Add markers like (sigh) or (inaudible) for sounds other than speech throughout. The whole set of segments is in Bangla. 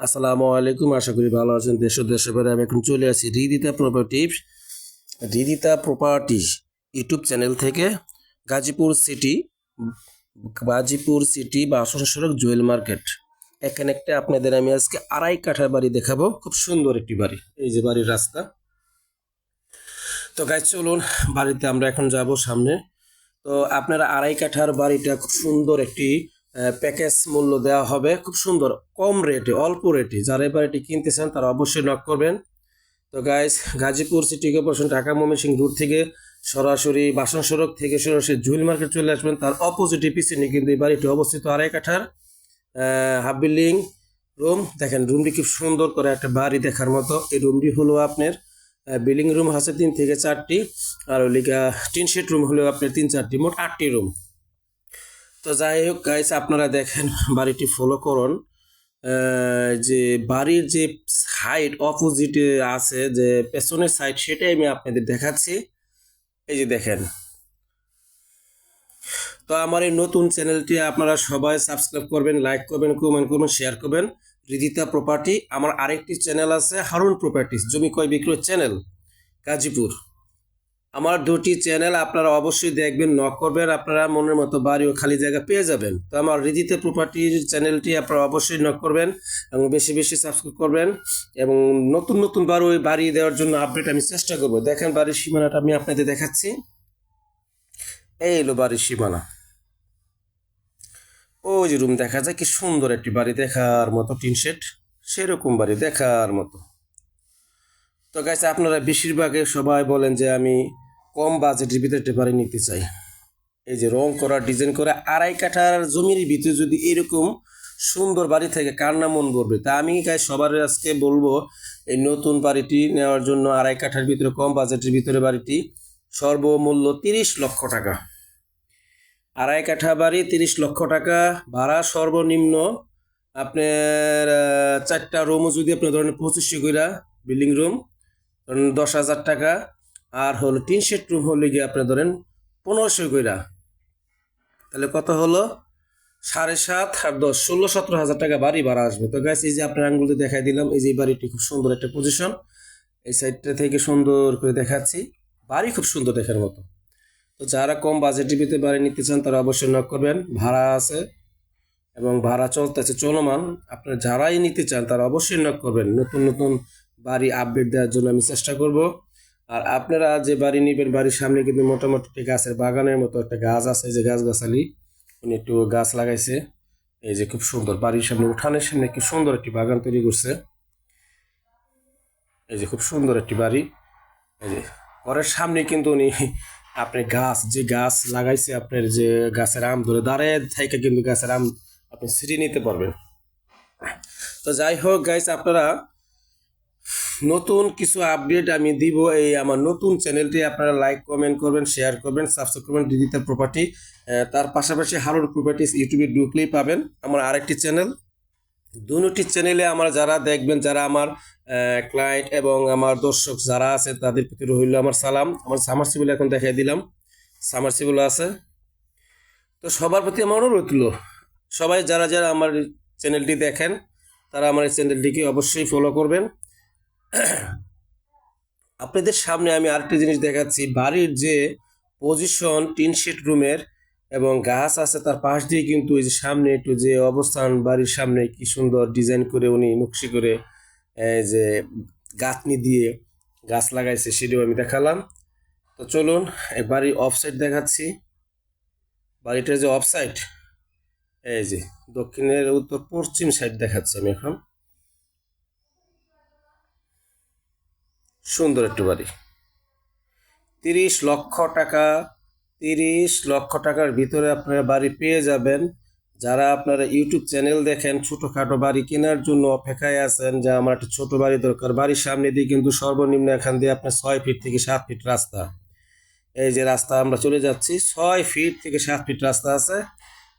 আসসালামু আলাইকুম, আশা করি ভালো আছেন দেশ ও দেশের বাইরে। আমি এখন চলে আসি Ridita properties Ridita properties YouTube channel থেকে গাজীপুর সিটি গাজীপুর সিটি বা আসানসোল সড়ক জুয়েল মার্কেট। এখানে একটা আপনাদের আমি আজকে আড়াই কাঠার বাড়ি দেখাবো, খুব সুন্দর একটি বাড়ি, এই যে বাড়ির রাস্তা। তো গাছ চলুন, বাড়িতে আমরা এখন যাব সামনে। তো আপনারা আড়াই কাঠার বাড়িটা খুব সুন্দর একটি প্যাকেজ মূল্য দেওয়া হবে। খুব সুন্দর, কম রেটে অল্প রেটে যারা এবার এটি কিনতে চান, তারা অবশ্যই নক করবেন। তো guys Gazipur city corporation Dhaka Mymensingh route থেকে সরাসরি বাসন সড়ক থেকে সরাসরি জুয়েল মার্কেট চলে আসবেন। তার অপোজিটে পিছনে কিন্তু এই বাড়িটি অবস্থিত আড়াই কাঠার হাফ বিল্ডিং রুম দেখেন রুমটি খুব সুন্দর করে একটা বাড়ি দেখার মতো। এই রুমটি হলো আপনার বিল্ডিং রুম আছে তিন থেকে চারটি। আর ওলিকা টিন শেড রুম হলো আপনার তিন চারটি, মোট আটটি রুম তো যাই হোক গাইস আপনারা দেখেন, বাড়িটি ফলো করুন। যে বাড়ির যে সাইড অপোজিটে আছে, যে পেছনের সাইড সেটাই আমি আপনাদের দেখাচ্ছি। এই যে দেখেন। তো আমার এই নতুন চ্যানেলটি আপনারা সবাই সাবস্ক্রাইব করবেন লাইক করবেন কমেন্ট করবেন শেয়ার করবেন। রিদিতা প্রপার্টি আমার আরেকটি চ্যানেল আছে হারুন প্রপার্টিস জমি কয় বিক্রয় চ্যানেল গাজীপুর। আমার দুটি চ্যানেল আপনারা অবশ্যই দেখবেন নক করবেন, আপনারা মনের মতো বাড়ি ও খালি জায়গা পেয়ে যাবেন। তো আমার রিদিতে প্রপার্টির চ্যানেলটি আপনারা অবশ্যই নক করবেন এবং বেশি বেশি সাবস্ক্রাইব করবেন এবং নতুন নতুন বাড়ি বাড়ি দেওয়ার জন্য আপডেট আমি চেষ্টা করব। দেখেন বাড়ির সীমানাটা আমি আপনাদের দেখাচ্ছি। এই এলো বাড়ির সীমানা। ওই যে রুম দেখা যায়, কি সুন্দর একটি বাড়ি দেখার মতো, টিন শেড। সেরকম বাড়ি দেখার মতো। তো গাছ আপনারা বেশিরভাগে সবাই বলেন যে আমি কম বাজেটের ভিতরে বাড়ি নিতে চাই। এই যে রং করা ডিজাইন করা, আড়াই কাঠার জমির ভিতরে যদি এরকম সুন্দর বাড়ি থেকে, কার না মন করবে তা আমি গাই সবার আজকে বলব, এই নতুন বাড়িটি নেওয়ার জন্য আড়াই কাঠার ভিতরে, কম বাজেটের ভিতরে বাড়িটি সর্বমূল্য তিরিশ লক্ষ টাকা। আড়াই কাঠা বাড়ি তিরিশ লক্ষ টাকা, ভাড়া সর্বনিম্ন আপনার চারটা রুমও যদি আপনি ধরেন পঁচিশশো কইরা বিল্ডিং রুম ধরেন দশ হাজার টাকা। আর হলো তিন শেড রুম হলে গিয়ে আপনি ধরেন পনেরোশো কইরা। তাহলে কত হলো? সাড়ে সাত আর দশ, ষোলো, সতেরো হাজার টাকা বাড়ি ভাড়া আসবে। তো গাছ এই যে আপনার আঙ্গুলতে দেখাই দিলাম, এই যে বাড়িটি খুব সুন্দর একটা পজিশন এই সাইডটা থেকে সুন্দর করে দেখাচ্ছি। বাড়ি খুব সুন্দর দেখার মতো। তো যারা কম বাজেটের ভিতরে বাড়ি নিতে চান, তারা অবশ্যই নক করবেন। ভাড়া আছে এবং ভাড়া চলতেছে চলমান। আপনারা যারাই নিতে চান, তারা অবশ্যই নক করবেন। নতুন নতুন বাড়ি আপডেট দেওয়ার জন্য আমি চেষ্টা করব। আর আপনারা যে বাড়ি নেবেন, বাড়ির সামনে কিন্তু মোটামুটি একটি গাছের বাগানের মতো একটা গাছ আছে যে গাছ গাছালি উনি একটু গাছ লাগাইছে। এই যে খুব সুন্দর বাড়ির সামনে, উঠানের সামনে কি সুন্দর একটি বাগান তৈরি করছে। এই যে খুব সুন্দর একটি বাড়ি। এই যে ঘরের সামনে কিন্তু উনি (laughs) আপনি গাছ, যে গাছ লাগাইছে আপনার যে গাছের আম ধরে দাঁড়িয়ে থেকে কিন্তু গাছের আম আপনি ছিঁড়ে নিতে পারবেন। তো যাই হোক গাইস আপনারা নতুন কিছু আপডেট আমি দিব এই আমার নতুন চ্যানেলটি আপনারা লাইক কমেন্ট করবেন শেয়ার করবেন সাবস্ক্রাইব করবেন ডিজিটাল প্রপার্টি তার পাশাপাশি হারুন প্রপার্টিস ইউটিউবে ঢুকলেই পাবেন আমার আরেকটি চ্যানেল দুটি চ্যানেলে আমার যারা দেখবেন, যারা আমার ক্লায়েন্ট এবং আমার দর্শক যারা আছে, তাদের প্রতি রইল আমার সালাম। আমার সামারসিবল এখন দেখাই দিলাম। সামারসিবল আছে। তো সবার প্রতি আমার অনুরোধ রইল, সবাই যারা যারা আমার চ্যানেলটি দেখেন, তারা আমার এই চ্যানেলটিকে অবশ্যই ফলো করবেন। আপনাদের সামনে আমি আরেকটি জিনিস দেখাচ্ছি। বাড়ির যে পজিশন টিন শেড রুমের এবং গাছ আছে তার পাশ দিয়ে কিন্তু এই যে সামনে একটু যে অবস্থান, বাড়ির সামনে কি সুন্দর ডিজাইন করে উনি নকশি করে যে গাঁথনি দিয়ে গাছ লাগাইছে সেটিও আমি দেখালাম। তো চলুন, এই বাড়ির অফসাইড দেখাচ্ছি। বাড়িটার যে অফসাইড এই যে দক্ষিণের উত্তর পশ্চিম সাইড দেখাচ্ছি আমি এখন। সুন্দর একটু বাড়ি। তিরিশ লক্ষ টাকা, তিরিশ লক্ষ টাকার ভিতরে আপনারা বাড়ি পেয়ে যাবেন। যারা আপনারা ইউটিউব চ্যানেল দেখেন, ছোটোখাটো বাড়ি কেনার জন্য অপেক্ষায় আছেন, যে আমার একটা ছোটো বাড়ি দরকার, বাড়ির সামনে দিয়ে কিন্তু সর্বনিম্ন এখান দিয়ে আপনার ছয় ফিট থেকে সাত ফিট রাস্তা। এই যে রাস্তা আমরা চলে যাচ্ছি, ছয় ফিট থেকে সাত ফিট রাস্তা আছে।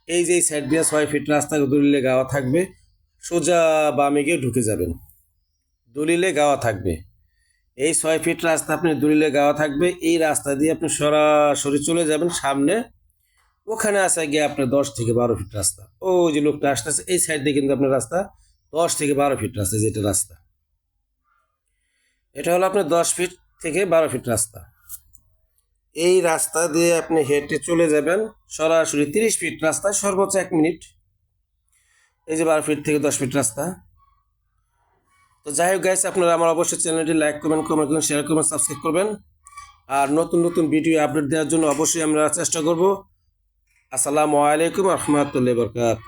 এই যে সাইড দিয়ে ছয় ফিট রাস্তা দলিলে গাওয়া থাকবে, সোজা বামে গিয়ে ঢুকে যাবেন। দলিলে গাওয়া থাকবে। এই ছয় ফিট রাস্তা আপনি দলিলে গাওয়া থাকবে, এই রাস্তা দিয়ে আপনি সরাসরি চলে যাবেন সামনে। ওখানে আসা গিয়ে আপনার দশ থেকে বারো ফিট রাস্তা। ও যে লোকটা আসতেছে, এই সাইড দিয়ে কিন্তু আপনার রাস্তা দশ থেকে বারো ফিট রাস্তা, যেটা রাস্তা। এটা হলো আপনার দশ ফিট থেকে বারো ফিট রাস্তা। এই রাস্তা দিয়ে আপনি হেঁটে চলে যাবেন, সরাসরি তিরিশ ফিট রাস্তা সর্বোচ্চ এক মিনিট। এই যে বারো ফিট থেকে দশ ফিট রাস্তা। তো যাই হোক গাইস আপনারা আমার অবশ্যই চ্যানেলটি লাইক করবেন কমেন্ট করবেন শেয়ার করবেন সাবস্ক্রাইব করবেন। আর নতুন নতুন ভিডিও আপডেট দেওয়ার জন্য অবশ্যই আমরা চেষ্টা করব। আসসালামু আলাইকুম রহমতুল্লাহ বরকাত